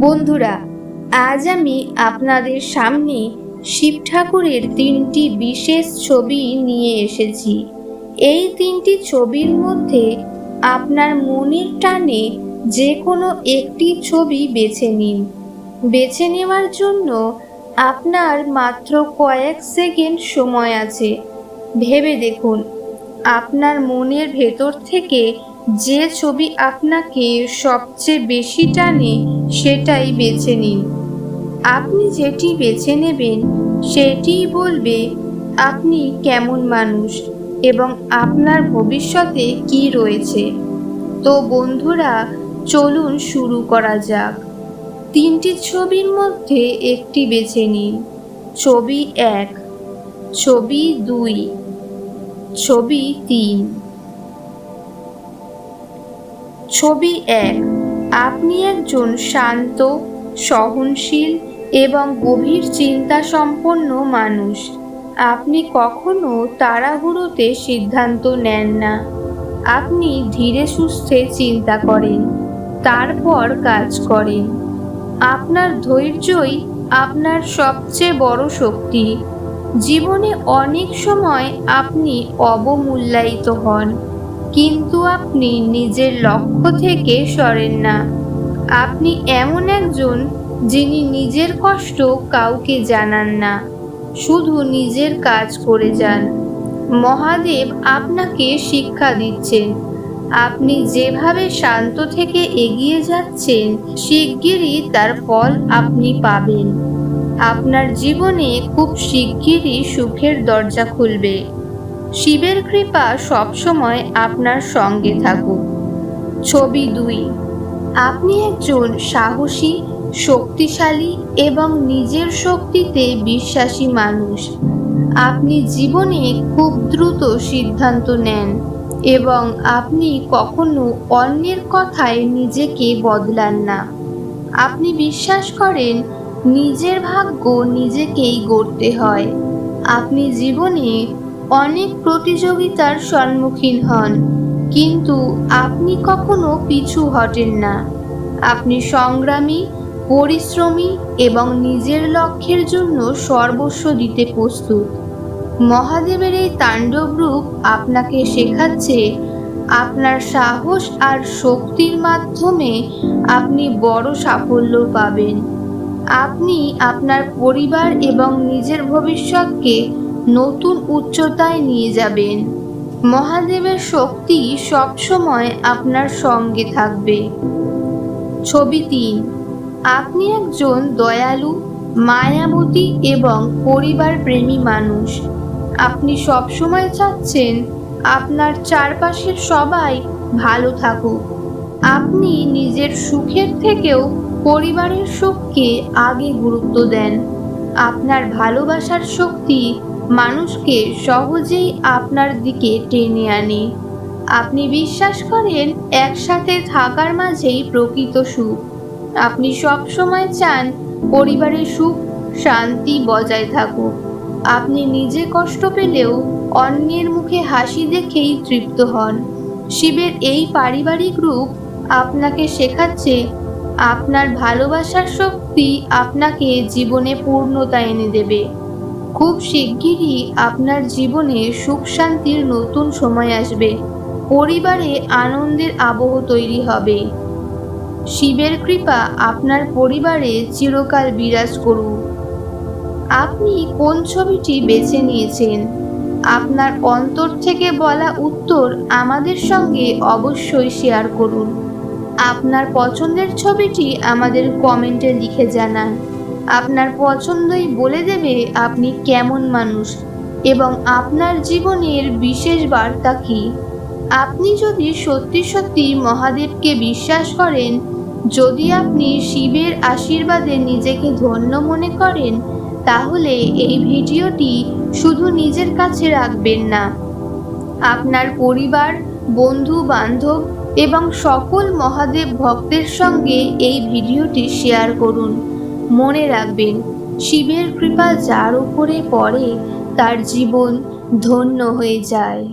বন্ধুরা, আজ আমি আপনাদের সামনে শিব ঠাকুরের তিনটি বিশেষ ছবি নিয়ে এসেছি। এই তিনটি ছবির মধ্যে আপনার মনের টানে যে কোনো একটি ছবি বেছে নিন। বেছে নেওয়ার জন্য আপনার মাত্র কয়েক সেকেন্ড সময় আছে। ভেবে দেখুন, আপনার মনের ভেতর থেকে যে ছবি আপনাকে সবচেয়ে বেশি টানে সেটাই বেছে নিন। আপনি যেটি বেছে নেবেন, সেটিই বলবে আপনি কেমন মানুষ এবং আপনার ভবিষ্যতে কি রয়েছে। তো বন্ধুরা, চলুন শুরু করা যাক। তিনটি ছবির মধ্যে একটি বেছে নিন। ছবি এক, ছবি দুই, ছবি তিন। ছবি এক। আপনি একজন শান্ত, সহনশীল এবং গভীর চিন্তা সম্পন্ন মানুষ। আপনি কখনো তাড়াহুড়োতে সিদ্ধান্ত নেন না। আপনি ধীরে সুস্থে চিন্তা করেন, তারপর কাজ করেন। আপনার ধৈর্যই আপনার সবচেয়ে বড় শক্তি। জীবনে অনেক সময় আপনি অবমূল্যায়িত হন। কিন্তু আপনি নিজের লক্ষ্য থেকে সরেন না। আপনি এমন একজন যিনি নিজের কষ্ট কাউকে জানান না, শুধু নিজের কাজ করে যান। মহাদেব আপনাকে শিক্ষা দিচ্ছেন। আপনি যেভাবে শান্ত থেকে এগিয়ে যাচ্ছেন, শিগগিরই তার ফল আপনি পাবেন। আপনার জীবনে খুব শিগগিরই সুখের দরজা খুলবে। শিবের কৃপা সবসময় আপনার সঙ্গে থাকুক। ছবি দুই, আপনি একজন সাহসী, শক্তিশালী এবং নিজের শক্তিতে বিশ্বাসী মানুষ। আপনি জীবনে খুব দ্রুত সিদ্ধান্ত নেন এবং আপনি কখনো অন্যের কথায় নিজেকে বদলান না। আপনি বিশ্বাস করেন নিজের ভাগ্য নিজেকেই গড়তে হয়। আপনি জীবনে অনেক প্রতিযোগিতার সম্মুখীন হন। কিন্তু আপনি কখনো পিছু হটেন না। আপনি সংগ্রামী, পরিশ্রমী এবং নিজের লক্ষ্যের জন্য সর্বস্ব দিতে প্রস্তুত। মহাদেবের এই তাণ্ডব রূপ আপনাকে শেখাচ্ছে, আপনার সাহস আর শক্তির মাধ্যমে আপনি বড় সাফল্য পাবেন। আপনি আপনার পরিবার এবং নিজের ভবিষ্যৎকে নতুন উচ্চতায় নিয়ে যাবেন। মহাদেবের শক্তি সবসময় আপনার সঙ্গে থাকবে। ছবি তিন, আপনি একজন দয়ালু, মায়াবতী এবং পরিবার প্রেমী মানুষ। আপনি সবসময় চাচ্ছেন আপনার চারপাশের সবাই ভালো থাকুক। আপনি নিজের সুখের থেকেও পরিবারের সুখকে আগে গুরুত্ব দেন। আপনার ভালোবাসার শক্তি মানুষকে সহজেই আপনার দিকে টেনে আনে। আপনি বিশ্বাস করেন, একসাথে থাকার মাঝেই প্রকৃত সুখ। আপনি সব সময় চান পরিবারের সুখ, শান্তি বজায় থাকুক। আপনি নিজে কষ্ট পেলেও অন্যের মুখে হাসি দেখেই তৃপ্ত হন। শিবের এই পারিবারিক রূপ আপনাকে শেখাচ্ছে, আপনার ভালোবাসার শক্তি আপনাকে জীবনে পূর্ণতা এনে দেবে। খুব শিগগিরই আপনার জীবনে সুখ শান্তির নতুন সময় আসবে। পরিবারে আনন্দের আবহ তৈরি হবে। শিবের কৃপা আপনার পরিবারে চিরকাল বিরাজ করুক আপনি কোন ছবিটি বেছে নিয়েছেন? আপনার অন্তর থেকে বলা উত্তর আমাদের সঙ্গে অবশ্যই শেয়ার করুন। আপনার পছন্দের ছবিটি আমাদের কমেন্টে লিখে জানান। আপনার পছন্দই বলে দেবে আপনি কেমন মানুষ এবং আপনার জীবনের বিশেষ বার্তা কী। আপনি যদি সত্যি সত্যি মহাদেবকে বিশ্বাস করেন, যদি আপনি শিবের আশীর্বাদে নিজেকে ধন্য মনে করেন, তাহলে এই ভিডিওটি শুধু নিজের কাছে রাখবেন না। আপনার পরিবার, বন্ধু, বান্ধব এবং সকল মহাদেব ভক্তের সঙ্গে এই ভিডিওটি শেয়ার করুন। মনে রাখবেন শিবের কৃপা যার উপরে পড়ে তার জীবন ধন্য হয়ে যায়।